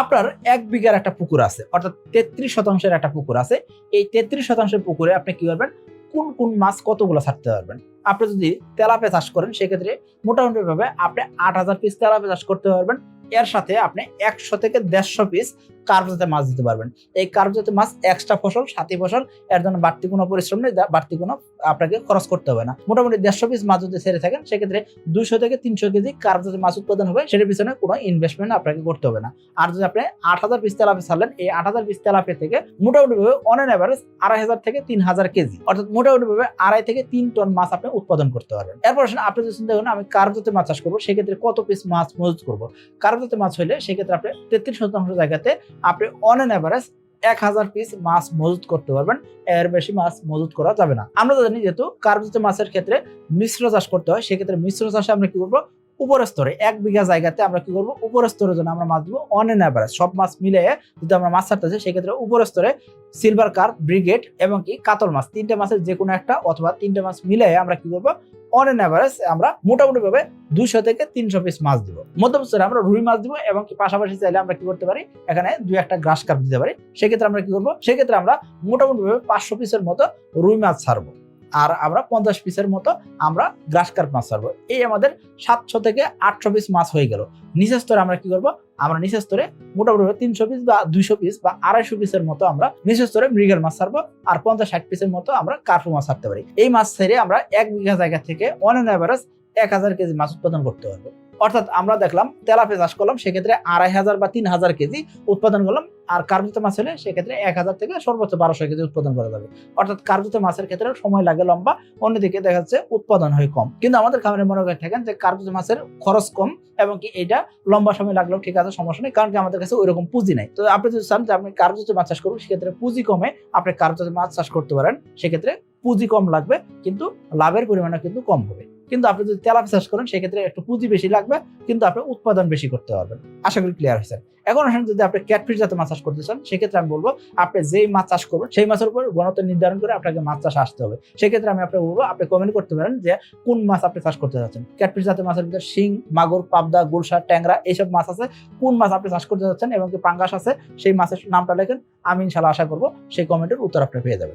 আপনার এক বিঘার একটা পুকুর আছে, অর্থাৎ তেত্রিশ শতাংশের একটা পুকুর আছে। এই তেত্রিশ শতাংশের পুকুরে আপনি কি করবেন? কোন কোন মাছ কতগুলো ছাড়তে পারবেন? আপনি যদি তেলাপে চাষ করেন, সেক্ষেত্রে মোটামুটিভাবে আপনি আট হাজার পিস তেলাপে চাষ করতে পারবেন। এর সাথে আপনি একশো থেকে দেড়শো পিস কার্ভ জাতীয় মাছ দিতে পারবেন। এই কার্ভ জাতীয় মাছ এক্সট্রা ফসল, সাথী ফসল, এর জন্য বাড়তি কোনো পরিশ্রম নেই বাড়তি কোনো আপনাকে খরচ করতে হবে না। মোটামুটি দেড়শো পিস মাছ যদি ছেড়ে থাকেন, সেক্ষেত্রে দুশো থেকে তিনশো কেজি কার্ভ জাতীয় মাছ উৎপাদন হবে, সেটার পিছনে কোনো ইনভেস্টমেন্ট আপনাকে করতে হবে না। আর যদি আপনি আট হাজার পিস তেলাপে ছাড়লেন, এই আট হাজার পিস তেলাপে থেকে মোটামুটি ভাবে অন অ্যান অ্যাভারেজ আড়াই হাজার থেকে তিন হাজার কেজি, অর্থাৎ মোটামুটি ভাবে আড়াই থেকে তিন টন মাছ আপনি উৎপাদন করতে পারবেন। এরপর আপনি যদি চিন্তা করেন, আমি কার্ভ জাতীয় মাছ চাষ করব, সেক্ষেত্রে কত পিস মাছ মজুত করব? কার্ভ জাতীয় মাছ হলে সেক্ষেত্রে আপনি তেত্রিশ শতাংশ জায়গাতে আপনি অন অ্যান অ্যাভারেজ এক হাজার পিস মাছ মজুত করতে পারবেন। এর বেশি মাছ মজুত করা যাবে না। আমরা জানি যেহেতু কার্বজাতীয় মাছের ক্ষেত্রে মিশ্র চাষ করতে হয়, সেক্ষেত্রে মিশ্র চাষে আমরা কি করব? উপরের স্তরে, এক বিঘা জায়গাতে আমরা কি করব? উপরের স্তরের জন্য আমরা মাছ দিব অন এন অ্যাভারেজ সব মাছ মিলে যদি আমরা মাছ ছাড়তে চাই, সেক্ষেত্রে উপরের স্তরে সিলভার কার ব্রিগেড এবং কি কাতল মাছ, তিনটে মাছের যে কোনো একটা অথবা তিনটে মাছ মিলে আমরা কি করব? অন এন অ্যাভারেজ আমরা মোটামুটি ভাবে দুশো থেকে তিনশো পিস মাছ দিব। মধ্যম স্তরে আমরা রুই মাছ দিব এবং কি পাশাপাশি চাইলে আমরা কি করতে পারি? এখানে দুই একটা গ্রাস কাপ দিতে পারি। সেক্ষেত্রে আমরা কি করব? সেক্ষেত্রে আমরা মোটামুটি ভাবে পাঁচশো পিসের মতো রুই মাছ ছাড়বো। আর আমরা পঞ্চাশ পিসের মতো আমরা গ্রাস কার্প মাছ ছাড়বো এই আমাদের সাতশো থেকে আটশো পিস মাছ হয়ে গেল। নিচের স্তরে আমরা কি করব? আমরা নিচের স্তরে মোটামুটি তিনশো পিস বা দুইশো পিস বা আড়াইশো পিসের মতো আমরা নিচের স্তরে মৃগেল মাছ ছাড়বো আর পঞ্চাশ ষাট পিসের মতো আমরা কার্পু মাছ ছাড়তে পারি। এই মাছ ছেড়ে আমরা এক বিঘা জায়গা থেকে অন অ্যাভারেজ এক হাজার কেজি মাছ উৎপাদন করতে পারব। অর্থাৎ আমরা দেখলাম তেলাপে চাষ করলাম, সেক্ষেত্রে আড়াই হাজার বা তিন হাজার কেজি উৎপাদন করলাম, আর কার্বুত মাছ হলে সেক্ষেত্রে এক হাজার থেকে সর্বোচ্চ বারোশো কেজি উৎপাদন করা যাবে। অর্থাৎ কার্বুত মাছের ক্ষেত্রে সময় লাগে লম্বা, অন্যদিকে দেখা যাচ্ছে উৎপাদন হয় কম। কিন্তু আমাদের খামারে মনে করে থাকেন যে কার্বুত মাছের খরচ কম এবং কি এটা লম্বা সময় লাগলেও ঠিক আছে, সমস্যা নেই, কারণ কি আমাদের কাছে ওই রকম পুঁজি নাই। তো আপনি যদি চান যে আপনি কার্বুত মাছ চাষ করবেন সেক্ষেত্রে পুঁজি কমে আপনি কার্বুত মাছ চাষ করতে পারেন, সেক্ষেত্রে পুঁজি কম লাগবে, কিন্তু লাভের পরিমাণও কিন্তু কম হবে। কিন্তু আপনি যদি তেলাপি চাষ করেন, সেক্ষেত্রে একটু পুঁজি বেশি লাগবে, কিন্তু আপনি উৎপাদন বেশি করতে পারবেন। আশা করি ক্লিয়ার হয়েছে। এখন আসেন, যদি আপনি ক্যাটফিশ জাতীয় মাছ চাষ করতে চান, সেক্ষেত্রে আমি বলব, আপনি যেই মাছ চাষ করবেন, সেই মাছের উপর গণত নির্ধারণ করে আপনাকে মাছ চাষ আসতে হবে। সেক্ষেত্রে আমি আপনাকে বলব, আপনি কমেন্ট করতে পারেন যে, কোন মাছ আপনি চাষ করতে যাচ্ছেন? ক্যাটফিশ জাতীয় মাছের ভিতরে শিং, মাগুর, পাবদা গুলশা ট্যাংরা, এইসব মাছ আছে, কোন মাছ আপনি চাষ করতে যাচ্ছেন এবং কি পাঙ্গাস আছে, সেই মাছের নামটা লেখেন, আমি ইনশাল্লাহ আশা করব, সেই কমেন্টের উত্তর আপনি পেয়ে যাবেন।